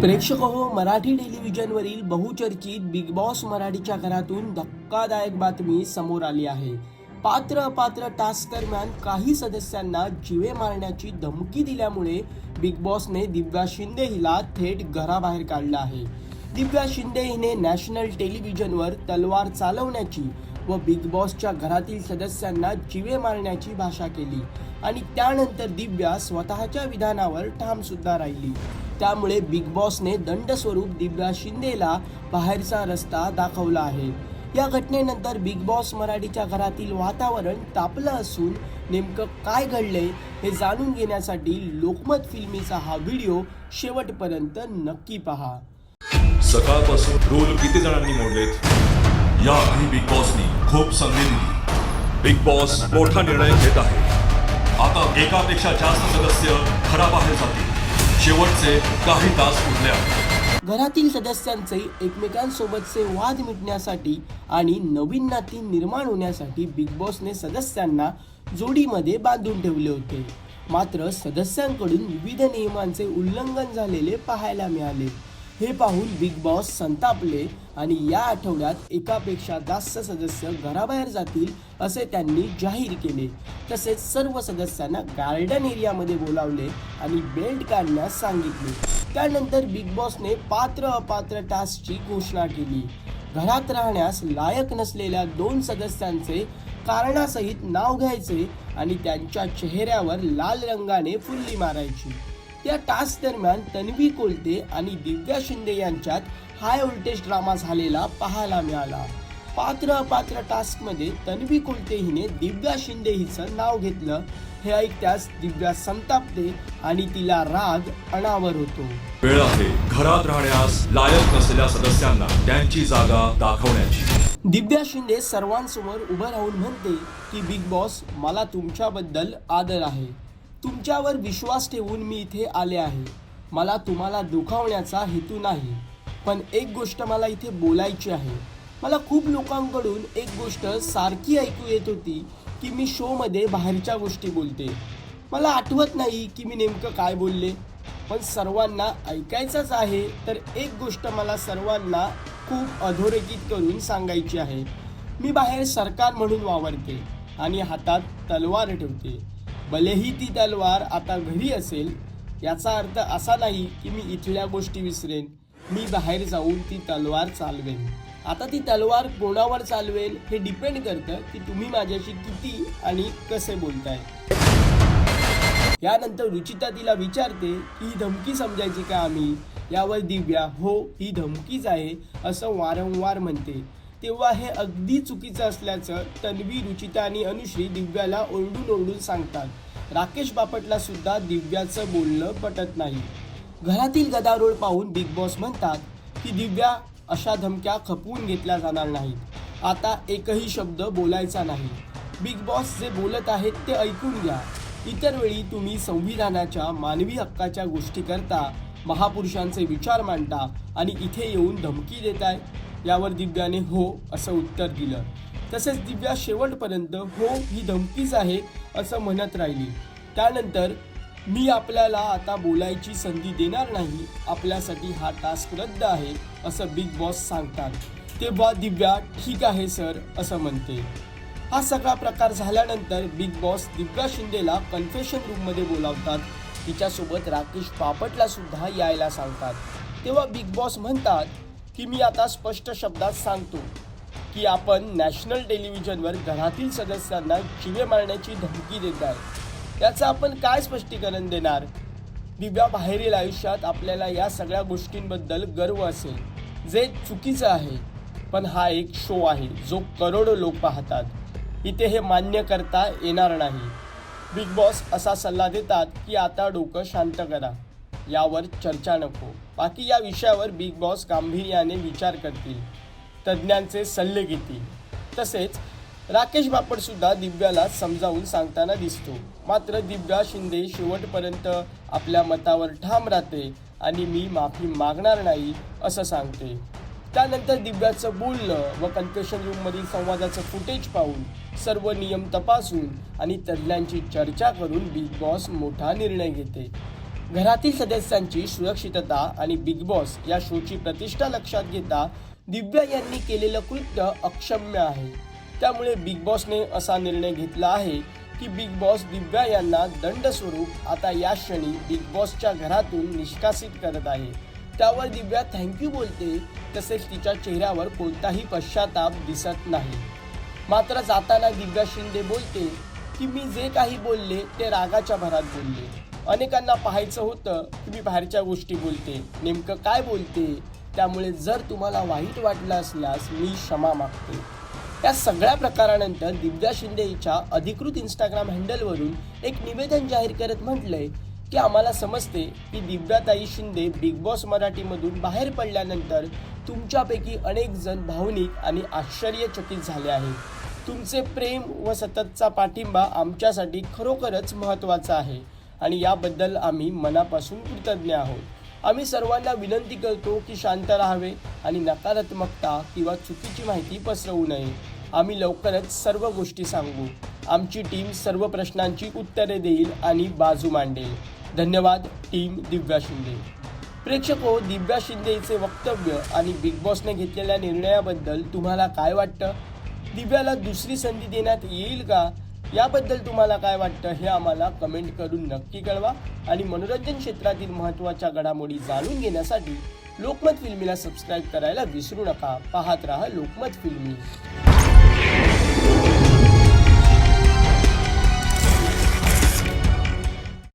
प्रेक्षक हो मराठी टेलिव्हिजनवरील बहुचर्चित बिग बॉस मराठीच्या घरातून धक्कादायक बातमी समोर आली आहे. पात्र अपात्र टास्क दरम्यान काही सदस्यांना जिवे मारण्याची धमकी दिल्यामुळे बिग बॉसने दिव्या शिंदे हिला थेट घराबाहेर काढलं आहे. दिव्या शिंदे हिने नॅशनल टेलिव्हिजनवर तलवार चालवण्याची व बिग बॉसच्या घरातील सदस्यांना जिवे मारण्याची भाषा केली आणि त्यानंतर दिव्या स्वतःच्या विधानावर ठाम सुद्धा राहिली. त्यामुळे बिग बॉसने दंडस्वरूप दिव्या शिंदेला बाहेरचा रस्ता दाखवला आहे. या घटनेनंतर बिग बॉस मराठीच्या घरातील वातावरण तापलं असून नेमकं काय घडले हे जाणून घेण्यासाठी लोकमत फिल्मीचा हा व्हिडिओ शेवटपर्यंत नक्की पहा. सकाळपासून रोल किती जणांनी मोडलेत? या बिग बॉसनी खूप संधी दिली. बिग बॉस मोठा निर्णय घेत आहे. आता एकापेक्षा जास्त सदस्य घराबाहेर जातील. शेवटचे काही तास उरले घरातील सदस्यांचे एकमेकांसोबतचे वाद मिटण्यासाठी आणि नवीन नाती निर्माण होण्यासाठी बिग बॉसने सदस्यांना जोडीमध्ये बांधून ठेवले होते. मात्र सदस्यांकडून विविध नियमांचे उल्लंघन झालेले पाहायला मिळाले. हे पाहून बिग बॉस संतापले आणि या आठवड्यात एकापेक्षा जास्त सदस्य घराबाहेर जातील असे त्यांनी जाहीर केले. तसेच सर्व सदस्यांना गार्डन एरियामध्ये बोलावले आणि बेल्ट काढण्यास सांगितले. त्यानंतर बिग बॉसने पात्र अपात्र टास्कची घोषणा केली. घरात राहण्यास लायक नसलेल्या दोन सदस्यांचे कारणासहित नाव घ्यायचे आणि त्यांच्या चेहऱ्यावर लाल रंगाने फुल्ली मारायची. या टास्क दरम्यान तन्वी कोलते आणि दिव्या शिंदे यांच्यात हाय व्होल्टेज ड्रामा झालेला पाहायला मिळाला. पात्र अपात्र टास्कमध्ये तन्वी कोलते हिने दिव्या शिंदे हिचं नाव घेतलं. हे ऐकल्यास दिव्या संतापते आणि तिला राग अनावर होतो. वेळ आहे. घरात राहण्यास लायक नसलेल्या सदस्यांना त्यांची जागा दाखवण्याची. दिव्या शिंदे सर्वांसमोर उभं राहून म्हणते की बिग बॉस मला तुमच्याबद्दल आदर आहे. तुमच्यावर विश्वास ठेवून मी इथे आले आहे. मला तुम्हाला दुखावण्याचा हेतू नाही पण एक गोष्ट मला इथे बोलायची आहे. मला खूप लोकांकडून एक गोष्ट सारखी ऐकू येत होती की मी शोमध्ये बाहेरच्या गोष्टी बोलते. मला आठवत नाही की मी नेमकं काय बोलले पण सर्वांना ऐकायचंच आहे तर एक गोष्ट मला सर्वांना खूप अधोरेखित करून सांगायची आहे. मी बाहेर सरकार म्हणून वावरते आणि हातात तलवार ठेवते. भलेही ती तलवार आता घरी असेल याचा अर्थ असा नाही की मी इथल्या गोष्टी विसरेन. मी बाहेर जाऊन ती तलवार चालवेन. आता ती तलवार कोणावर चालवेल हे डिपेंड करतं की तुम्ही माझ्याशी किती आणि कसे बोलताय. यानंतर रुचिता तिला विचारते की ही धमकी समजायची का आम्ही? यावर दिव्या हो ही धमकीच आहे असं वारंवार म्हणते. तेव्हा हे अगदी चुकीचं असल्याचं तन्वी रुचिता आणि अनुश्री दिव्याला ओरडून ओरडून सांगतात. राकेश बापटला सुद्धा दिव्याचं बोलणं पटत नाही. घरातील गदारोळ पाहून बिग बॉस म्हणतात की दिव्या अशा धमक्या खपवून घेतल्या जाणार नाहीत. आता एकही शब्द बोलायचा नाही. बिग बॉस जे बोलत आहेत ते ऐकून घ्या. इतर वेळी तुम्ही संविधानाच्या मानवी हक्काच्या गोष्टी करता महापुरुषांचे विचार मांडता आणि इथे येऊन धमकी देताय. यावर दिव्याने हो असं उत्तर दिलं. तसेच दिव्या शेवटपर्यंत हो ही धमकीच आहे असं म्हणत राहिली. त्यानंतर मी आपल्याला आता बोलायची संधी देणार नाही. आपल्यासाठी हा टास्क रद्द आहे असं बिग बॉस सांगतात. तेव्हा दिव्या ठीक आहे सर असं म्हणते. हा सगळा प्रकार झाल्यानंतर बिग बॉस दिव्या शिंदेला कन्फेशन रूममध्ये बोलावतात. तिच्यासोबत राकेश बापटला सुद्धा यायला सांगतात. तेव्हा बिग बॉस म्हणतात की मी आता स्पष्ट शब्दात सांगतो की आपण नॅशनल टेलिव्हिजनवर घरातील सदस्यांना जिवे मारण्याची धमकी देत आहे. याचं आपण काय स्पष्टीकरण देणार? दिव्या बाहेरील आयुष्यात आपल्याला या सगळ्या गोष्टींबद्दल गर्व असेल जे चुकीचं आहे. पण हा एक शो आहे जो करोडो लोक पाहतात. इथे हे मान्य करता येणार नाही. बिग बॉस असा सल्ला देतात की आता डोकं शांत करा. यावर चर्चा नको. बाकी या विषयावर बिग बॉस गांभीर्याने विचार करतील. तज्ज्ञांचे सल्ले घेतील. तसेच राकेश बापडसुद्धा दिव्याला समजावून सांगताना दिसतो. मात्र दिव्या शिंदे शेवटपर्यंत आपल्या मतावर ठाम राहते आणि मी माफी मागणार नाही असं सांगते. त्यानंतर दिव्याचं बोलणं व कन्फेशन रूममधील संवादाचं फुटेज पाहून सर्व नियम तपासून आणि तज्ज्ञांची चर्चा करून बिग बॉस मोठा निर्णय घेते. घरातील सदस्यांची सुरक्षितता आणि बिग बॉस या शोची प्रतिष्ठा लक्षात घेता दिव्या यांनी केलेलं कृत्य अक्षम्य आहे. त्यामुळे बिग बॉसने असा निर्णय घेतला आहे की बिग बॉस दिव्या यांना दंड स्वरूप आता या क्षणी बिग बॉसच्या घरातून निष्कासित करत आहे. त्यावर दिव्या थँक्यू बोलते तसेच तिच्या चेहऱ्यावर कोणताही पश्चाताप दिसत नाही. मात्र जाताना दिव्या शिंदे बोलते की मी जे काही बोलले ते रागाच्या भरात बोलले. अनेकांना पाहायचं होतं की मी बाहेरच्या गोष्टी बोलते. नेमकं काय बोलते? त्यामुळे जर तुम्हाला वाईट वाटलं असल्यास मी क्षमा मागते. या सगळ्या प्रकारानंतर दिव्या शिंदे हिच्या अधिकृत इंस्टाग्राम हँडलवरून एक निवेदन जाहीर करत म्हटलंय की आम्हाला समजते की दिव्याताई शिंदे बिग बॉस मराठीमधून बाहेर पडल्यानंतर तुमच्यापैकी अनेक जण भावनिक आणि आश्चर्यचकित झाले आहेत. तुमचे प्रेम व सततचा पाठिंबा आमच्यासाठी खरोखरच महत्त्वाचा आहे. आणि याबद्दल आम्ही मनापासून कृतज्ञ आहोत. आम्ही सर्वांना विनंती करतो की शांत राहावे आणि नकारात्मकता किंवा चुकीची माहिती पसरवू नये. आम्ही लवकरच सर्व गोष्टी सांगू. आमची टीम सर्व प्रश्नांची उत्तरे देईल आणि बाजू मांडेल. धन्यवाद टीम दिव्या शिंदे. प्रेक्षको हो, दिव्या शिंदेचे वक्तव्य आणि बिग बॉसने घेतलेल्या निर्णयाबद्दल तुम्हाला काय वाटतं? दिव्याला दुसरी संधी देण्यात येईल का? याबद्दल तुम्हाला काय वाटतं हे आम्हाला कमेंट करून नक्की कळवा. आणि मनोरंजन क्षेत्रातील महत्त्वाच्या घडामोडी जाणून घेण्यासाठी लोकमत फिल्मीला सबस्क्राईब करायला विसरू नका. पाहत राहा लोकमत फिल्मी.